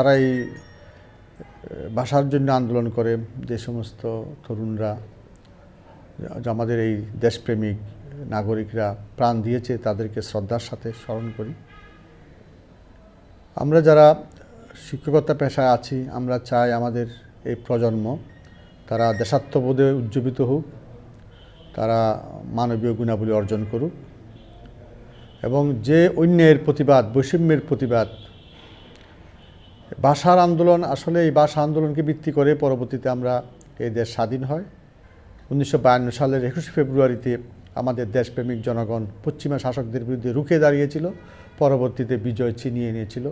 যারা এই ভাষার জন্য আন্দোলন করে, যে সমস্ত তরুণরা আমাদের এই দেশপ্রেমিক নাগরিকরা প্রাণ দিয়েছে, তাদেরকে শ্রদ্ধার সাথে স্মরণ করি। আমরা যারা শিক্ষকতা পেশায় আছি, আমরা চাই আমাদের এই প্রজন্ম, তারা দেশাত্মবোধে উজ্জীবিত হোক, তারা মানবীয় গুণাবলী অর্জন করুক এবং যে অন্যের প্রতিবাদ, বৈষম্যের প্রতিবাদ ভাষার আন্দোলন, আসলে এই ভাষা আন্দোলনকে ভিত্তি করে পরবর্তীতে আমরা এই দেশ স্বাধীন হয়। উনিশশো বায়ান্ন সালের একুশে ফেব্রুয়ারিতে আমাদের দেশপ্রেমিক জনগণ পশ্চিমা শাসকদের বিরুদ্ধে রুখে দাঁড়িয়েছিল, পরবর্তীতে বিজয় ছিনিয়ে নিয়েছিল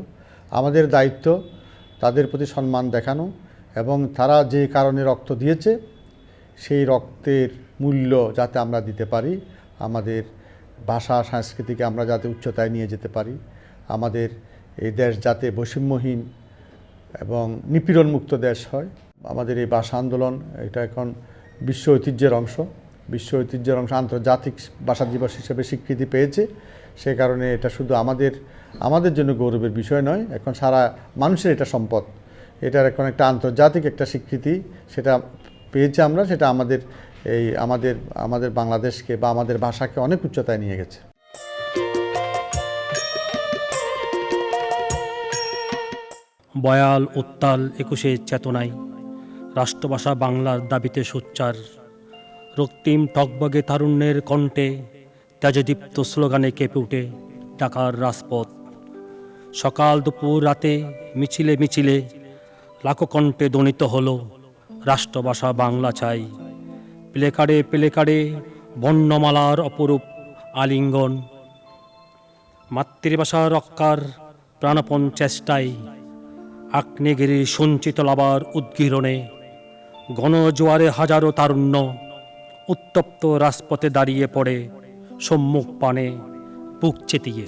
আমাদের দায়িত্ব তাদের প্রতি সম্মান দেখানো এবং তারা যে কারণে রক্ত দিয়েছে, সেই রক্তের মূল্য যাতে আমরা দিতে পারি, আমাদের ভাষা সংস্কৃতিকে আমরা যাতে উচ্চতায় নিয়ে যেতে পারি, আমাদের এই দেশ যাতে বৈষম্যহীন এবং নিপীড়ন মুক্ত দেশ হয়। আমাদের এই ভাষা আন্দোলন, এটা এখন বিশ্ব ঐতিহ্যের অংশ। বিশ্ব ঐতিহ্যের অংশ, আন্তর্জাতিক ভাষা দিবস হিসেবে স্বীকৃতি পেয়েছে। সে কারণে এটা শুধু আমাদের আমাদের জন্য গৌরবের বিষয় নয়, এখন সারা মানুষের এটা সম্পদ। এটার এখন একটা আন্তর্জাতিক একটা স্বীকৃতি, সেটা পেয়েছে আমরা, সেটা আমাদের এই, আমাদের আমাদের বাংলাদেশকে বা আমাদের ভাষাকে অনেক উচ্চতায় নিয়ে গেছে। বয়াল উত্তাল একুশে চেতনায়। রাষ্ট্রভাষা বাংলার দাবিতে সোচ্চার। রক্তিম টকবগে তারুণ্যের কণ্ঠে তেজদীপ্ত স্লোগানে কেঁপে উঠে ঢাকার রাজপথ। সকাল দুপুর রাতে মিছিলে মিছিলে লাখো কণ্ঠে দনিত হল রাষ্ট্রভাষা বাংলা চাই প্লেকারে প্লেকারে বর্ণমালার অপরূপ আলিঙ্গন। মাতৃভাষা রক্ষার প্রাণপণ চেষ্টায় আগ্নেগিরির সঞ্চিত লাবার উদ্গীরণে, গণজোয়ারে হাজারো তারুণ্য উত্তপ্ত রাজপথে দাঁড়িয়ে পড়ে সম্মুখ পানে বুক চেতিয়ে।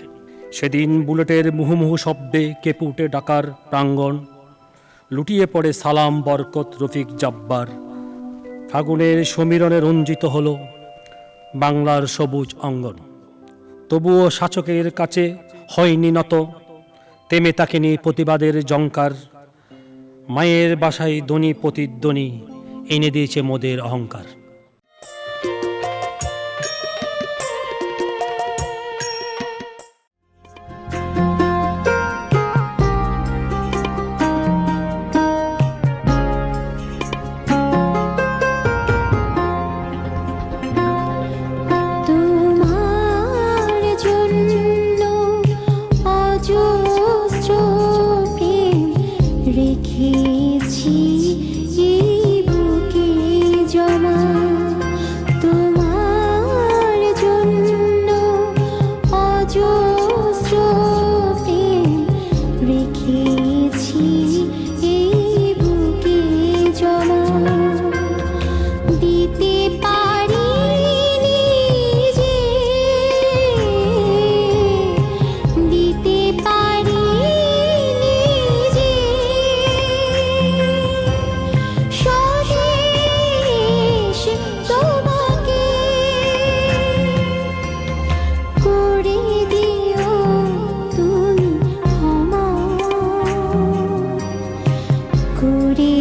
সেদিন বুলেটের মুহুমুহু শব্দে কেঁপে উঠে ডাকার প্রাঙ্গণ, লুটিয়ে পড়ে সালাম বরকত রফিক জাব্বার। ফাগুনের সমীরণে রঞ্জিত হল বাংলার সবুজ অঙ্গন। তবুও শাসকের কাছে হয়নি নত তেমে তাকে নিয়ে প্রতিবাদের জঙ্কার মায়ের বাসায় দনি প্রতিদ্বনি এনে দিয়েছে মোদের অহংকার।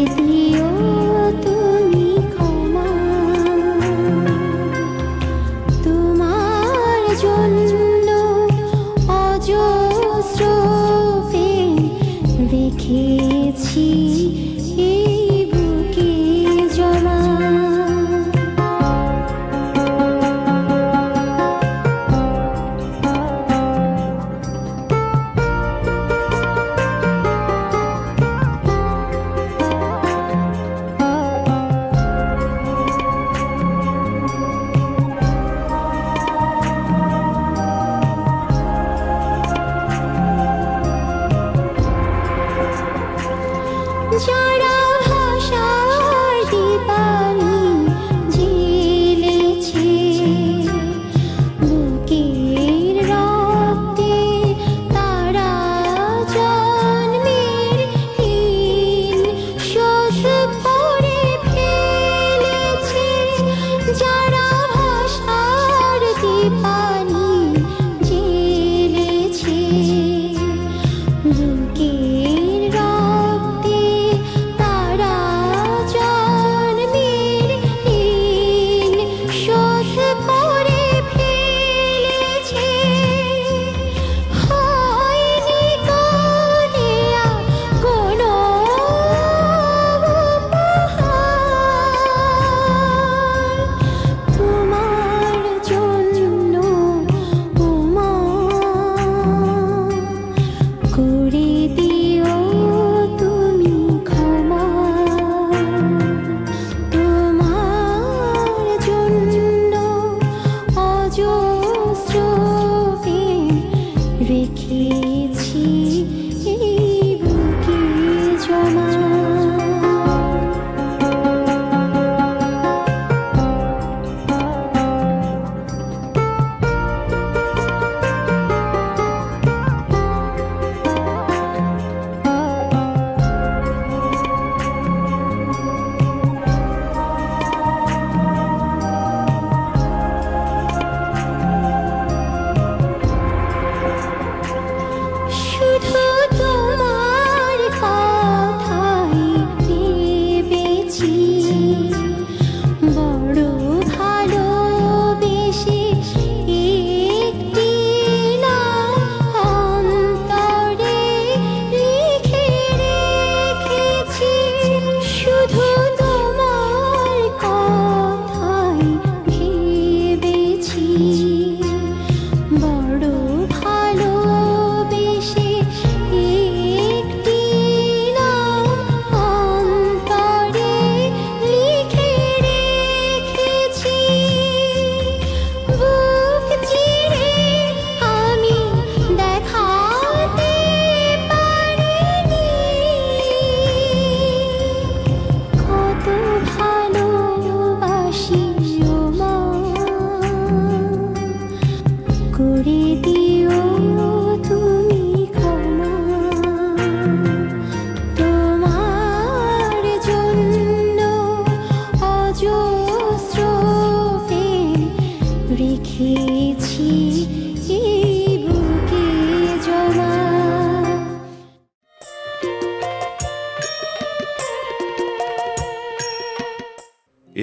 করে শ্রুতি রেখে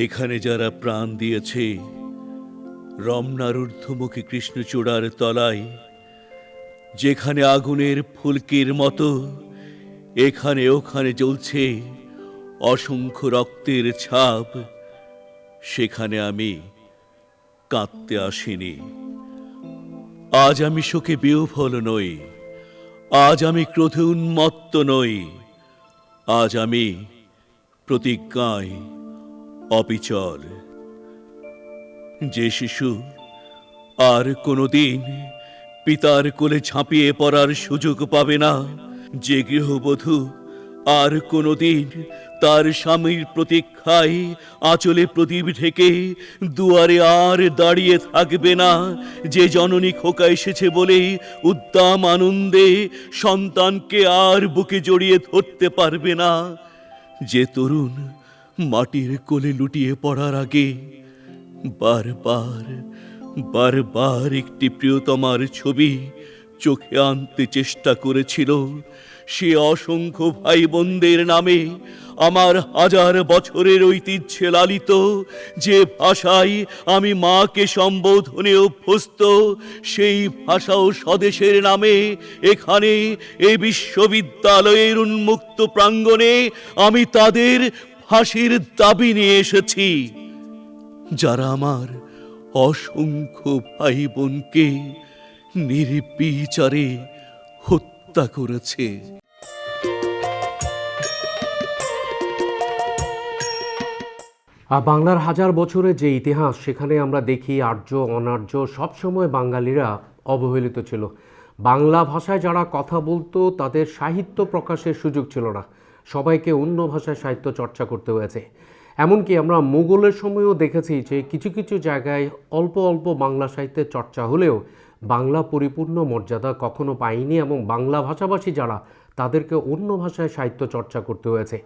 এখানে যারা প্রাণ দিয়েছে রমনার ঊর্ধ্বমুখী কৃষ্ণচূড়ার তলায়, যেখানে আগুনের ফুলকির মতো, এখানে ওখানে জ্বলছে অসংখ্য রক্তের ছাপ, সেখানে আমি কাঁদতে আসিনি। আজ আমি শোকে বিহ্বল নই, আজ আমি ক্রোধে উন্মত্ত নই, আজ আমি প্রতিজ্ঞায় অবিচল। যে শিশু আর কোনোদিন পিতার কোলে ঝাঁপিয়ে পড়ার সুযোগ পাবে না, যে গৃহবধূ আর কোনোদিন তার স্বামীর প্রতীক্ষায় আঁচলে প্রদীপ ঢেকে দুয়ারে আর দাঁড়িয়ে থাকবে না, যে জননী খোকা এসেছে বলে উদ্দাম আনন্দে সন্তানকে আর বুকে জড়িয়ে ধরতে পারবে না, যে তরুণ মাটির কোলে লুটিয়ে পড়ার আগে বারবার বারবার একটি প্রিয়তমার ছবি চোখে আনতে চেষ্টা করেছিল সে অসংখ্য ভাই বোনদের নামে আমার হাজার বছরের ঐতিহ্যে লালিত যে ভাষায় আমি মাকে সম্বোধনে অভ্যস্ত সেই ভাষা ও স্বদেশের নামে এখানে এ বিশ্ববিদ্যালয়ের উন্মুক্ত প্রাঙ্গণে আমি তাদের ফাঁসির দাবি নিয়ে এসেছি। যারা আমার অসংখ্য ভাই বোনকে নির্বিচারে হত্যা করেছে। আর বাংলার হাজার বছরের যে ইতিহাস, সেখানে আমরা দেখি আর্য, অনার্য, সবসময় বাঙালিরা অবহেলিত ছিল। বাংলা ভাষায় যারা কথা বলতো, তাদের সাহিত্য প্রকাশের সুযোগ ছিল না। সবাইকে অন্য ভাষায় সাহিত্য চর্চা করতে হয়েছে। এমনকি আমরা মুঘলের সময়ও দেখেছি যে কিছু কিছু জায়গায় অল্প অল্প বাংলা সাহিত্যের চর্চা হলেও বাংলা পরিপূর্ণ মর্যাদা কখনো পায়নি এবং বাংলা ভাষাভাষী যারা, তাদেরকে অন্য ভাষায় সাহিত্য চর্চা করতে হয়েছে।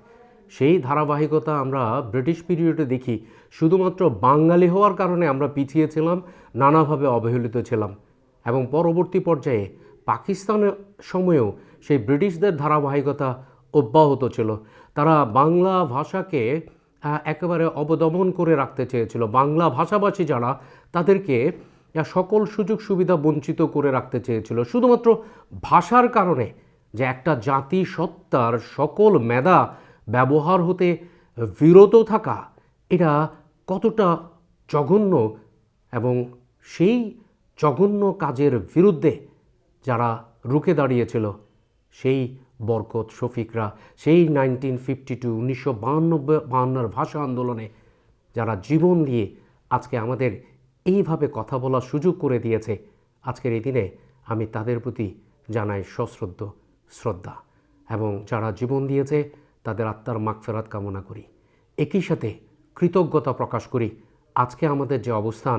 সেই ধারাবাহিকতা আমরা ব্রিটিশ পিরিয়ডে দেখি। শুধুমাত্র বাঙালি হওয়ার কারণে আমরা পিছিয়ে ছিলাম, নানাভাবে অবহেলিত ছিলাম এবং পরবর্তী পর্যায়ে পাকিস্তানের সময়েও সেই ব্রিটিশদের ধারাবাহিকতা অব্যাহত ছিল। তারা বাংলা ভাষাকে একেবারে অবদমন করে রাখতে চেয়েছিল। বাংলা ভাষাভাষী যারা, তাদেরকে সকল সুযোগ সুবিধা বঞ্চিত করে রাখতে চেয়েছিল। শুধুমাত্র ভাষার কারণে যে একটা জাতি সত্তার সকল মেধা ব্যবহার হতে বিরত থাকা, এটা কতটা জঘন্য এবং সেই জঘন্য কাজের বিরুদ্ধে যারা রুখে দাঁড়িয়েছিল, সেই বরকত, শফিকরা সেই নাইনটিন ফিফটি টু, উনিশশো বাহান্নর ভাষা আন্দোলনে যারা জীবন দিয়ে আজকে আমাদের এইভাবে কথা বলার সুযোগ করে দিয়েছে, আজকের এই দিনে আমি তাদের প্রতি জানাই সশ্রদ্ধ, শ্রদ্ধা এবং যারা জীবন দিয়েছে তাদের আত্মার মাগফেরাত কামনা করি। একই সাথে কৃতজ্ঞতা প্রকাশ করি, আজকে আমাদের যে অবস্থান,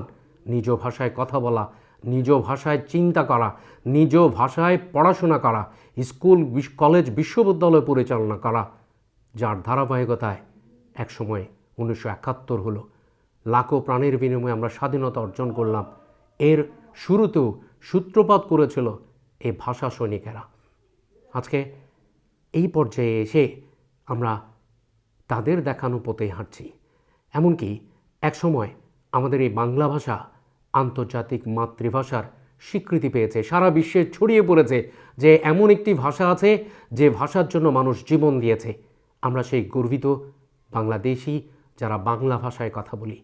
নিজ ভাষায় কথা বলা নিজ ভাষায় চিন্তা করা, নিজ ভাষায় পড়াশোনা করা, স্কুল কলেজ, বিশ্ববিদ্যালয় পরিচালনা করা, যার ধারাবাহিকতায় একসময় উনিশশো একাত্তর হলো। লাখো প্রাণের বিনিময়ে আমরা স্বাধীনতা অর্জন করলাম। এর শুরুতেও সূত্রপাত করেছিল এই ভাষা সৈনিকেরা। আজকে এই পর্যায়ে এসে আমরা তাদের দেখানো পথে হাঁটছি। এমনকি একসময় আমাদের এই বাংলা ভাষা আন্তর্জাতিক মাতৃভাষার স্বীকৃতি পেয়েছে। সারা বিশ্বে ছড়িয়ে পড়েছে যে এমন একটি ভাষা আছে যে ভাষার জন্য মানুষ জীবন দিয়েছে। আমরা সেই গর্বিত বাংলাদেশি যারা বাংলা ভাষায় কথা বলি,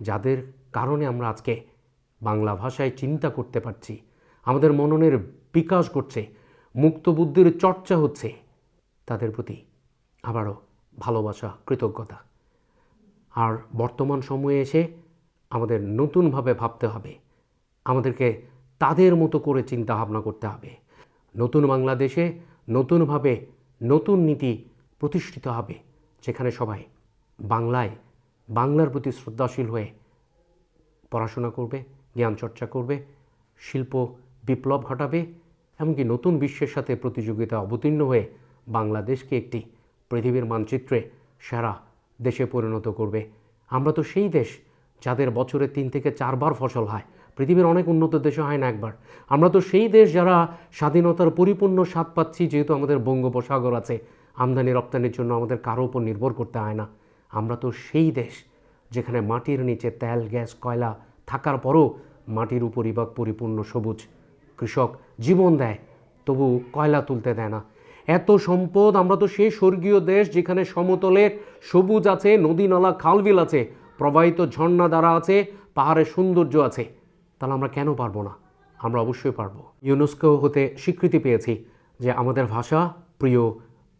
যাদের কারণে আমরা আজকে বাংলা ভাষায় চিন্তা করতে পারছি। আমাদের মননের বিকাশ ঘটছে মুক্ত বুদ্ধির চর্চা হচ্ছে, তাদের প্রতি আবারও ভালোবাসা, কৃতজ্ঞতা। আর বর্তমান সময়ে এসে আমাদের নতুনভাবে ভাবতে হবে। আমাদেরকে তাদের মতো করে চিন্তা ভাবনা করতে হবে। নতুন বাংলাদেশে নতুনভাবে নতুন নীতি প্রতিষ্ঠিত হবে, যেখানে সবাই বাংলায়, বাংলার প্রতি শ্রদ্ধাশীল হয়ে পড়াশোনা করবে, জ্ঞান চর্চা করবে, শিল্প বিপ্লব ঘটাবে, এমনকি নতুন বিশ্বের সাথে প্রতিযোগিতা অবতীর্ণ হয়ে বাংলাদেশকে একটি পৃথিবীর মানচিত্রে সারা দেশে পরিণত করবে। আমরা তো সেই দেশ যাদের বছরে তিন থেকে চারবার ফসল হয়। পৃথিবীর অনেক উন্নত দেশে হয় না একবার। আমরা তো সেই দেশ যারা স্বাধীনতার পরিপূর্ণ স্বাদ পাচ্ছি, যেহেতু আমাদের বঙ্গোপসাগর আছে, আমদানি রপ্তানির জন্য আমাদের কারও উপর নির্ভর করতে হয় না। আমরা তো সেই দেশ যেখানে মাটির নিচে তেল, গ্যাস, কয়লা থাকার পরও মাটির উপরিভাগ পরিপূর্ণ সবুজ। কৃষক জীবন দেয়, তবু কয়লা তুলতে দেয় না। এত সম্পদ, আমরা তো সেই স্বর্গীয় দেশ যেখানে সমতলে সবুজ আছে, নদী, নালা, খালবিল আছে প্রবাহিত ঝর্ণা দ্বারা আছে, পাহাড়ের সৌন্দর্য আছে। তাহলে আমরা কেন পারব না? আমরা অবশ্যই পারব। ইউনেস্কো হতে স্বীকৃতি পেয়েছি যে আমাদের ভাষা প্রিয়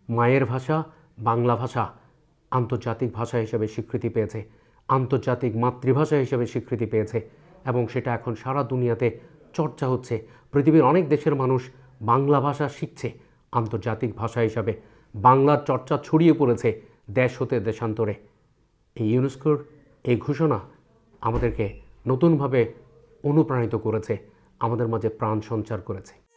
মায়ের ভাষা, বাংলা ভাষা আন্তর্জাতিক ভাষা হিসেবে স্বীকৃতি পেয়েছে, আন্তর্জাতিক মাতৃভাষা হিসেবে স্বীকৃতি পেয়েছে এবং সেটা এখন সারা দুনিয়াতে চর্চা হচ্ছে। পৃথিবীর অনেক দেশের মানুষ বাংলা ভাষা শিখছে, আন্তর্জাতিক ভাষা হিসাবে। বাংলার চর্চা ছড়িয়ে পড়েছে দেশ হতে দেশান্তরে। এই ইউনেস্কোর এই ঘোষণা আমাদেরকে নতুনভাবে অনুপ্রাণিত করেছে আমাদের মাঝে প্রাণ সঞ্চার করেছে।